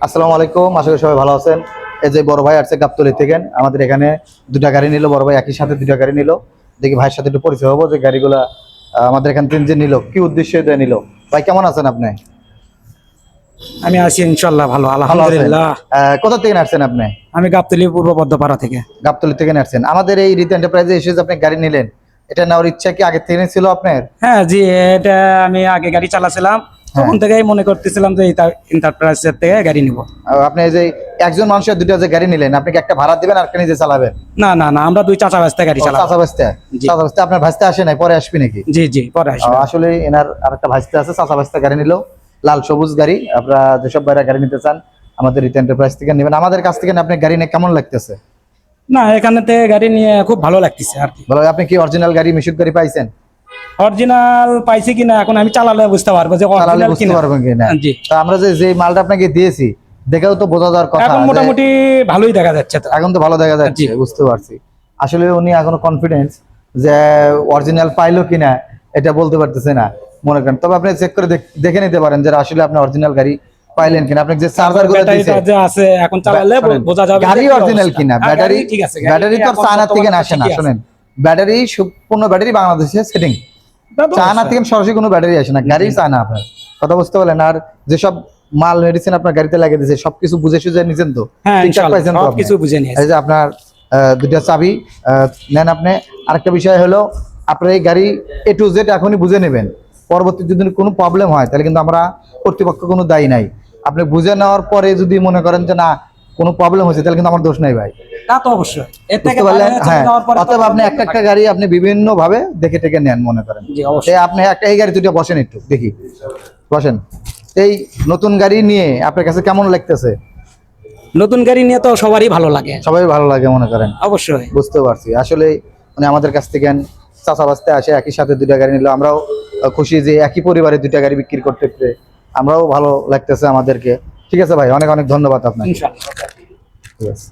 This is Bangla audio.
আসসালামু আলাইকুম আশা করি সবাই ভালো আছেন। এই যে বড় ভাই আসছে গাবতলি থেকে আমাদের এখানে দুটা গাড়ি নিল বড় ভাই একই সাথে দুটা গাড়ি নিল। দেখি ভাইয়ের সাথে একটু পরিচয় হব যে গাড়িগুলা আমাদের এখান থেকে যে নিল কি উদ্দেশ্যে দিয়ে নিল? ভাই কেমন আছেন আপনি? আমি আছি ইনশাল্লাহ ভালো আলহামদুলিল্লাহ। কোথা থেকে আসছেন আপনি? আমি গাবতলি পূর্ব পদ্মপাড়া থেকে। গাবতলি থেকে আসছেন আমাদের এই রিত এন্টারপ্রাইজে এসে যে আপনি গাড়ি নিলেন এটা নেওয়ার ইচ্ছা কি আগে থেকে ছিল আপনার? হ্যাঁ জি এটা আমি আগে গাড়ি চালাছিলাম। তখন থেকেই মনে করতেছিলাম যে ইন্টারপ্রাইজের থেকে গাড়ি নিব। আপনি যে একজন মানুষের দুটো যে গাড়ি নিলেন আপনি একটা ভাড়া দিবেন আর একটা নিজে চালাবেন? না না না আমরা দুই চাচা বাস্তা গাড়ি চালাবো। চাচা ভাস্তে চাচা ভাস্তে আপনার ভাস্তে আসে নাই পরে আসবি নাকি? জি জি পরে আসবে। আসলে এনার আরেকটা ভাইস্তে আছে চাচা ভাইস্তে গাড়ি নিল লাল সবুজ গাড়ি। আপনারা যেসব ভাইরা গাড়ি নিতে চান আমাদের রিত এন্টারপ্রাইজ থেকে নেবেন। আমাদের কাছ থেকে আপনি গাড়ি নিয়ে কেমন লাগতেছে? না এখানে থেকে গাড়ি নিয়ে খুব ভালো লাগতেছে আর কি। ভালো আপনি কি অরিজিনাল গাড়ি মিশুক গাড়ি পাইছেন? অরিজিনাল পাইছি কিনা এখন আমি চালালে বুঝতে পারব যে চালালে অরিজিনাল বুঝতে কিনা। পারবেন কিনা। জি। তা আমরা যে যে মালটা আপনাকে দিয়েছি দেখেও তো বোঝা যাওয়ার কথা এখন যে- মোটামুটি ভালোই দেখা যাচ্ছে তো। এখন তো ভালো দেখা যাচ্ছে বুঝতে পারছি। আসলে উনি এখনও কনফিডেন্স যে অরিজিনাল পাইলো কিনা এটা বলতে পারতেছে না মনে করেন। তবে আপনি চেক করে দেখ- দেখে নিতে পারেন যে আসলে আপনি অরিজিনাল গাড়ি পাইলেন কিনা। আপনি যে চার্জারগুলো ব্যাটারিটা দিয়েছেন। যে আছে এখন চালালে শোনেন, বোঝা যাবে যে গাড়ি কি অরিজিনাল অবস্থা। কিনা। হ্যাঁ, ব্যাটারি ঠিক আছে ব্যাটারি তো এখন চায়না থেকে বর্তমানে আসে না ঠিকই আছে। শোনেন। ব্যাটারি সম্পূর্ণ ব্যাটারি বাংলাদেশে সেটিং চায়না থেকে সরাসরি কোনো ব্যাটারি আসে না গাড়ি চায়না আপনার। কথা বুঝতে পারলেন? আর যেসব মাল মেডিসিন আপনার গাড়িতে লাগিয়ে দিয়েছে সবকিছু বুঝে সুঝে নিছেন তো? হ্যাঁ ঠিকঠাক ইনশাআল্লাহ পাইছেন তো সব আপনি? কিছু বুঝে এই যে আপনার দুটা চাবি নেন আপনি। আরেকটা বিষয় হলো আপনার এই গাড়ি এ টু জেড এখনই বুঝে নেবেন। পরবর্তী যদি কোনো প্রবলেম হয় তাহলে কিন্তু আমরা কর্তৃপক্ষ কোনো দায়ী নাই। আপনি বুঝে নেওয়ার পরে যদি মনে করেন যে না কোনো প্রবলেম হয়েছে তাহলে কিন্তু আমার দোষ নাই ভাই। তা তো অবশ্যই। এর থেকে হ্যাঁ। অতএব আপনি একটা একটা গাড়ি আপনি বিভিন্ন ভাবে দেখে টেকে নেন মনে করেন। জি অবশ্যই। আপনি একটা এই গাড়ি দুটো বসেন একটু দেখি। বসেন। এই নতুন গাড়ি নিয়ে আপনার কাছে কেমন লাগতেছে? নতুন গাড়ি নিয়ে তো সবারই ভালো লাগে। সবাই ভালো লাগে মনে করেন। অবশ্যই। বুঝতে পারছি। আসলে মানে আমাদের কাছ থেকে চাচা বাস্তে আসে একই সাথে দুইটা গাড়ি নিল। আমরাও খুশি যে একই পরিবারে দুইটা গাড়ি বিক্রি করতে আমরাও ভালো লাগতেছে আমাদেরকে। ঠিক আছে ভাই অনেক অনেক ধন্যবাদ আপনাকে। ঠিক আছে।